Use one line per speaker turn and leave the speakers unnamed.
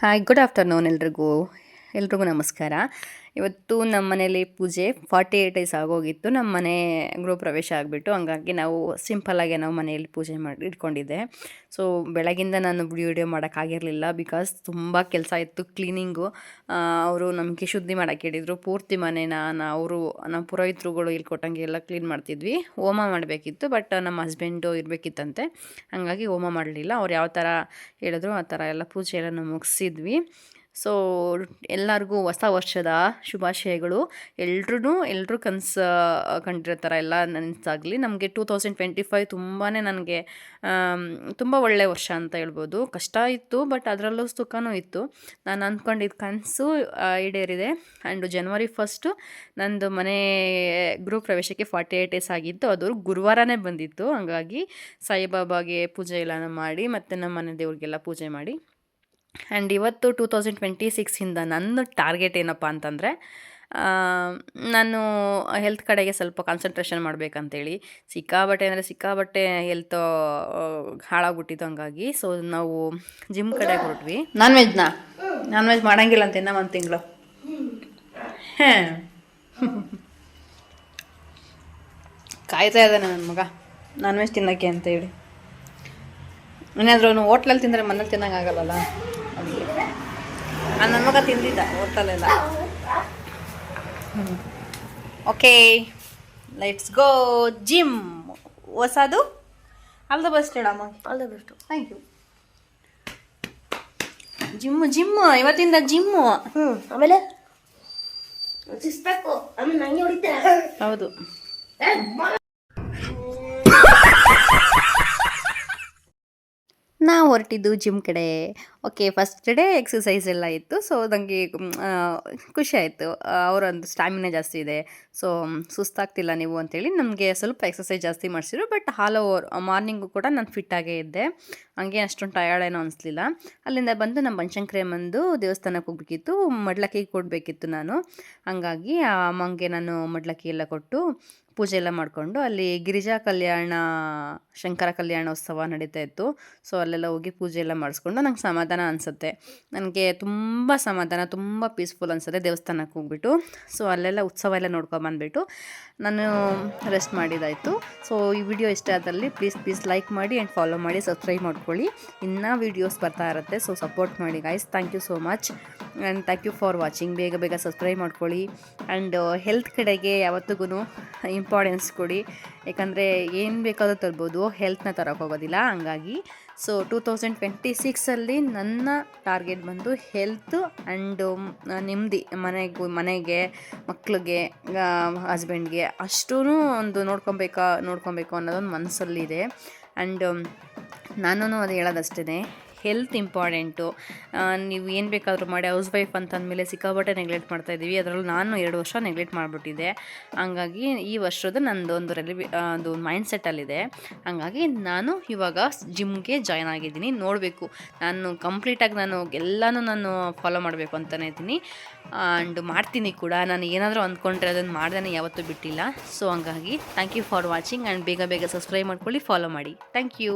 Hi good afternoon ಎಲ್ರಿಗೂ. ಎಲ್ರಿಗೂ ನಮಸ್ಕಾರ. ಇವತ್ತು ನಮ್ಮ ಮನೇಲಿ ಪೂಜೆ ಫಾರ್ಟಿ ಏಯ್ಟ್ ಡೇಸ್ ಆಗೋಗಿತ್ತು. ನಮ್ಮ ಮನೆ ಗೃಹ ಪ್ರವೇಶ ಆಗಿಬಿಟ್ಟು ಹಂಗಾಗಿ ನಾವು ಸಿಂಪಲ್ಲಾಗೆ ನಾವು ಮನೆಯಲ್ಲಿ ಪೂಜೆ ಮಾಡಿ ಇಟ್ಕೊಂಡಿದ್ದೆ. ಸೊ ಬೆಳಗಿಂದ ನಾನು ವಿಡಿಯೋ ಮಾಡೋಕ್ಕಾಗಿರಲಿಲ್ಲ ಬಿಕಾಸ್ ತುಂಬ ಕೆಲಸ ಇತ್ತು ಕ್ಲೀನಿಂಗು ಅವರು ನಮಗೆ ಶುದ್ಧಿ ಮಾಡೋಕ್ಕೆ ಹೇಳಿದರು. ಪೂರ್ತಿ ಮನೇನ ಅವರು, ನಮ್ಮ ಪುರೋಹಿತರುಗಳು ಇಲ್ಲಿ ಕೊಟ್ಟಂಗೆ ಎಲ್ಲ ಕ್ಲೀನ್ ಮಾಡ್ತಿದ್ವಿ. ಹೋಮ ಮಾಡಬೇಕಿತ್ತು ಬಟ್ ನಮ್ಮ ಹಸ್ಬೆಂಡು ಇರಬೇಕಿತ್ತಂತೆ. ಹಾಗಾಗಿ ಹೋಮ ಮಾಡಲಿಲ್ಲ. ಅವ್ರು ಯಾವ ಥರ ಹೇಳಿದ್ರು ಆ ಥರ ಎಲ್ಲ ಪೂಜೆ ಎಲ್ಲ ಮುಗಿಸಿದ್ವಿ. ಸೊ ಎಲ್ಲರಿಗೂ ಹೊಸ ವರ್ಷದ ಶುಭಾಶಯಗಳು. ಎಲ್ರೂ ಎಲ್ಲರೂ ಕನಸು ಕಂಡಿರೋ ಥರ ಎಲ್ಲ ನನಸಾಗಲಿ. ನಮಗೆ ಟೂ ತೌಸಂಡ್ ಟ್ವೆಂಟಿ ಫೈವ್ ತುಂಬಾ ನನಗೆ ತುಂಬ ಒಳ್ಳೆ ವರ್ಷ ಅಂತ ಹೇಳ್ಬೋದು. ಕಷ್ಟ ಇತ್ತು, ಬಟ್ ಅದರಲ್ಲೂ ಸುಖನೂ ಇತ್ತು. ನಾನು ಅಂದ್ಕೊಂಡಿದ್ದ ಕನಸು ಈಡೇರಿದೆ. ಆ್ಯಂಡ್ ಜನವರಿ ಫಸ್ಟು ನಂದು ಮನೆ, ಗೃಹ ಪ್ರವೇಶಕ್ಕೆ ಫಾರ್ಟಿ ಏಯ್ಟ್ ಡೇಸ್ ಆಗಿತ್ತು. ಅದು ಗುರುವಾರನೇ ಬಂದಿತ್ತು. ಹಾಗಾಗಿ ಸಾಯಿಬಾಬಾಗೆ ಪೂಜೆ ಎಲ್ಲ ಮಾಡಿ ಮತ್ತು ನಮ್ಮ ಮನೆ ದೇವ್ರಿಗೆಲ್ಲ ಪೂಜೆ ಮಾಡಿ. ಆ್ಯಂಡ್ ಇವತ್ತು ಟೂ ತೌಸಂಡ್ ಟ್ವೆಂಟಿ ಸಿಕ್ಸಿಂದ ನನ್ನ ಟಾರ್ಗೆಟ್ ಏನಪ್ಪ ಅಂತಂದರೆ ನಾನು ಹೆಲ್ತ್ ಕಡೆಗೆ ಸ್ವಲ್ಪ ಕಾನ್ಸಂಟ್ರೇಷನ್ ಮಾಡಬೇಕಂತೇಳಿ. ಸಿಕ್ಕಾಬಟ್ಟೆ ಅಂದರೆ ಸಿಕ್ಕಾಬಟ್ಟೆ ಹೆಲ್ತ್ ಹಾಳಾಗ್ಬಿಟ್ಟಿದ್ದು ಹಂಗಾಗಿ ಸೊ ನಾವು ಜಿಮ್ ಕಡೆ ಹೊರಟ್ವಿ. ನಾನ್ ವೆಜ್ನಾ ನಾನ್ ವೆಜ್ ಮಾಡಂಗಿಲ್ಲ ಅಂತ ಇನ್ನ ಒಂದು ತಿಂಗಳು. ಕಾಯ್ತಾ ಇದ್ದಾನೆ ನನ್ನ ಮಗ. ನಾನ್ ವೆಜ್ ತಿನ್ನೋಕ್ಕೆ ಅಂತ ಹೇಳಿ ಏನಾದರೂ ಹೋಟ್ಲಲ್ಲಿ ತಿಂದರೆ ಮನೇಲಿ ತಿನ್ನೋಕ್ಕಾಗಲ್ಲಲ್ಲ ನನ್ನ ಮಗ ತಿಂದಿದ್ದ ಹೋಟೆಲೆಲ್ಲ. ಓಕೆ ಲೆಟ್ಸ್ ಗೋ ಜಿಮ್ ಹೊಸದು? ಆಲ್ ದ ಬೆಸ್ಟ್ ಹೇಳಮ್ಮ.
All the best
thank you gym gym ಇವತ್ತಿಂದ ಜಿಮ್ಮು
ಹ್ಞೂ ಆಮೇಲೆ?
ಹೌದು. ನಾವು ಹೊರಟಿದ್ದು ಜಿಮ್ ಕಡೆ. ಓಕೆ ಫಸ್ಟ್ ಡೇ ಎಕ್ಸಸೈಸ್ ಎಲ್ಲ ಇತ್ತು. ಸೊ ನನಗೆ ಖುಷಿ ಆಯಿತು. ಅವರೊಂದು ಸ್ಟ್ಯಾಮಿನಾ ಜಾಸ್ತಿ ಇದೆ. ಸೊ ಸುಸ್ತಾಗ್ತಿಲ್ಲ ನೀವು ಅಂತೇಳಿ ನಮಗೆ ಸ್ವಲ್ಪ ಎಕ್ಸಸೈಸ್ ಜಾಸ್ತಿ ಮಾಡಿಸಿದ್ರು. ಬಟ್ ಹಾಲ್ ಓವರ್ ಮಾರ್ನಿಂಗು ಕೂಡ ನಾನು ಫಿಟ್ಟಾಗೇ ಇದ್ದೆ. ಹಂಗೆ ಅಷ್ಟೊಂದು ಟಯರ್ಡ್ ಏನೋ ಅನಿಸ್ಲಿಲ್ಲ. ಅಲ್ಲಿಂದ ಬಂದು ನಮ್ಮ ಬನಶಂಕರಿ ಬಂದು ದೇವಸ್ಥಾನಕ್ಕೆ ಹೋಗ್ಬೇಕಿತ್ತು. ಮಡ್ಲಕ್ಕಿ ಕೊಡಬೇಕಿತ್ತು ನಾನು. ಹಾಗಾಗಿ ಅಮ್ಮಂಗೆ ನಾನು ಮಡ್ಲಕ್ಕಿ ಎಲ್ಲ ಕೊಟ್ಟು ಪೂಜೆ ಎಲ್ಲ ಮಾಡಿಕೊಂಡು ಅಲ್ಲಿ ಗಿರಿಜಾ ಕಲ್ಯಾಣ, ಶಂಕರ ಕಲ್ಯಾಣೋತ್ಸವ ನಡೀತಾ ಇತ್ತು. ಸೊ ಅಲ್ಲೆಲ್ಲ ಹೋಗಿ ಪೂಜೆ ಎಲ್ಲ ಮಾಡಿಸ್ಕೊಂಡು ನಂಗೆ ಸಮಾಧಾನ ಅನಿಸುತ್ತೆ. ನನಗೆ ತುಂಬ ಸಮಾಧಾನ, ತುಂಬ ಪೀಸ್ಫುಲ್ ಅನಿಸುತ್ತೆ ದೇವಸ್ಥಾನಕ್ಕೆ ಹೋಗ್ಬಿಟ್ಟು. ಸೊ ಅಲ್ಲೆಲ್ಲ ಉತ್ಸವ ಎಲ್ಲ ನೋಡ್ಕೊಂಬಂದ್ಬಿಟ್ಟು ನಾನು ರೆಸ್ಟ್ ಮಾಡಿದಾಯಿತು. ಸೊ ಈ ವಿಡಿಯೋ ಇಷ್ಟ ಆದಲ್ಲಿ ಪ್ಲೀಸ್ ಪ್ಲೀಸ್ ಲೈಕ್ ಮಾಡಿ ಆ್ಯಂಡ್ ಫಾಲೋ ಮಾಡಿ ಸಬ್ಸ್ಕ್ರೈಬ್ ಮಾಡ್ಕೊಳ್ಳಿ. ಇನ್ನೂ ವೀಡಿಯೋಸ್ ಬರ್ತಾ ಇರುತ್ತೆ. ಸೊ ಸಪೋರ್ಟ್ ಮಾಡಿ guys thank you so much and thank you for watching ಬೇಗ ಬೇಗ ಸಬ್ಸ್ಕ್ರೈಬ್ ಮಾಡ್ಕೊಳ್ಳಿ. ಆ್ಯಂಡ್ ಹೆಲ್ತ್ ಕಡೆಗೆ ಯಾವತ್ತಿಗೂ ಇಂಪಾರ್ಟೆನ್ಸ್ ಕೊಡಿ. ಯಾಕಂದರೆ ಏನು ಬೇಕಾದರೂ ತರ್ಬೋದು. ಹೆಲ್ತ್ನ ತರೋಕೆ ಹೋಗೋದಿಲ್ಲ. ಹಂಗಾಗಿ ಸೊ ಟೂ ತೌಸಂಡ್ ಟ್ವೆಂಟಿ ಸಿಕ್ಸಲ್ಲಿ ನನ್ನ ಟಾರ್ಗೆಟ್ ಬಂದು ಹೆಲ್ತ್ ಆ್ಯಂಡ್ ನೆಮ್ಮದಿ. ಮನೆಗೂ, ಮನೆಗೆ, ಮಕ್ಳಿಗೆ ಹಸ್ಬೆಂಡ್ಗೆ ಅಷ್ಟೂ ಒಂದು ನೋಡ್ಕೊಬೇಕಾ, ನೋಡ್ಕೊಬೇಕು ಅನ್ನೋದೊಂದು ಮನಸ್ಸಲ್ಲಿದೆ ಆ್ಯಂಡ್ ನಾನು ಅದು ಹೇಳೋದಷ್ಟೇ ಹೆಲ್ತ್ ಇಂಪಾರ್ಟೆಂಟು. ನೀವು ಏನು ಬೇಕಾದರೂ ಮಾಡಿ, ಹೌಸ್ ವೈಫ್ ಅಂತಂದಮೇಲೆ ಸಿಕ್ಕಾಬಟ್ಟೆ ನೆಗ್ಲೆಕ್ಟ್ ಮಾಡ್ತಾ ಇದ್ದೀವಿ. ಅದರಲ್ಲೂ ನಾನು ಎರಡು ವರ್ಷ ನೆಗ್ಲೆಕ್ಟ್ ಮಾಡಿಬಿಟ್ಟಿದ್ದೆ. ಹಂಗಾಗಿ ಈ ವರ್ಷದ ನಂದು ಒಂದು ರೆಲಿವಿ ಒಂದು ಮೈಂಡ್ ಸೆಟ್ಟಲ್ಲಿದೆ ಹಂಗಾಗಿ ನಾನು ಇವಾಗ ಜಿಮ್ಗೆ ಜಾಯ್ನ್ ಆಗಿದ್ದೀನಿ. ನೋಡಬೇಕು. ನಾನು ಕಂಪ್ಲೀಟಾಗಿ ನಾನು ಎಲ್ಲನೂ ನಾನು ಫಾಲೋ ಮಾಡಬೇಕು ಅಂತಲೇ ಇದ್ದೀನಿ. ಆ್ಯಂಡ್ ಮಾಡ್ತೀನಿ ಕೂಡ. ನಾನು ಏನಾದರೂ ಅಂದ್ಕೊಂಡ್ರೆ ಅದನ್ನು ಮಾಡ್ದೇ ಯಾವತ್ತೂ ಬಿಟ್ಟಿಲ್ಲ. ಸೊ ಹಂಗಾಗಿ thank you for watching and ಬೇಗ ಬೇಗ ಸಬ್ಸ್ಕ್ರೈಬ್ ಮಾಡ್ಕೊಳ್ಳಿ ಫಾಲೋ ಮಾಡಿ. Thank you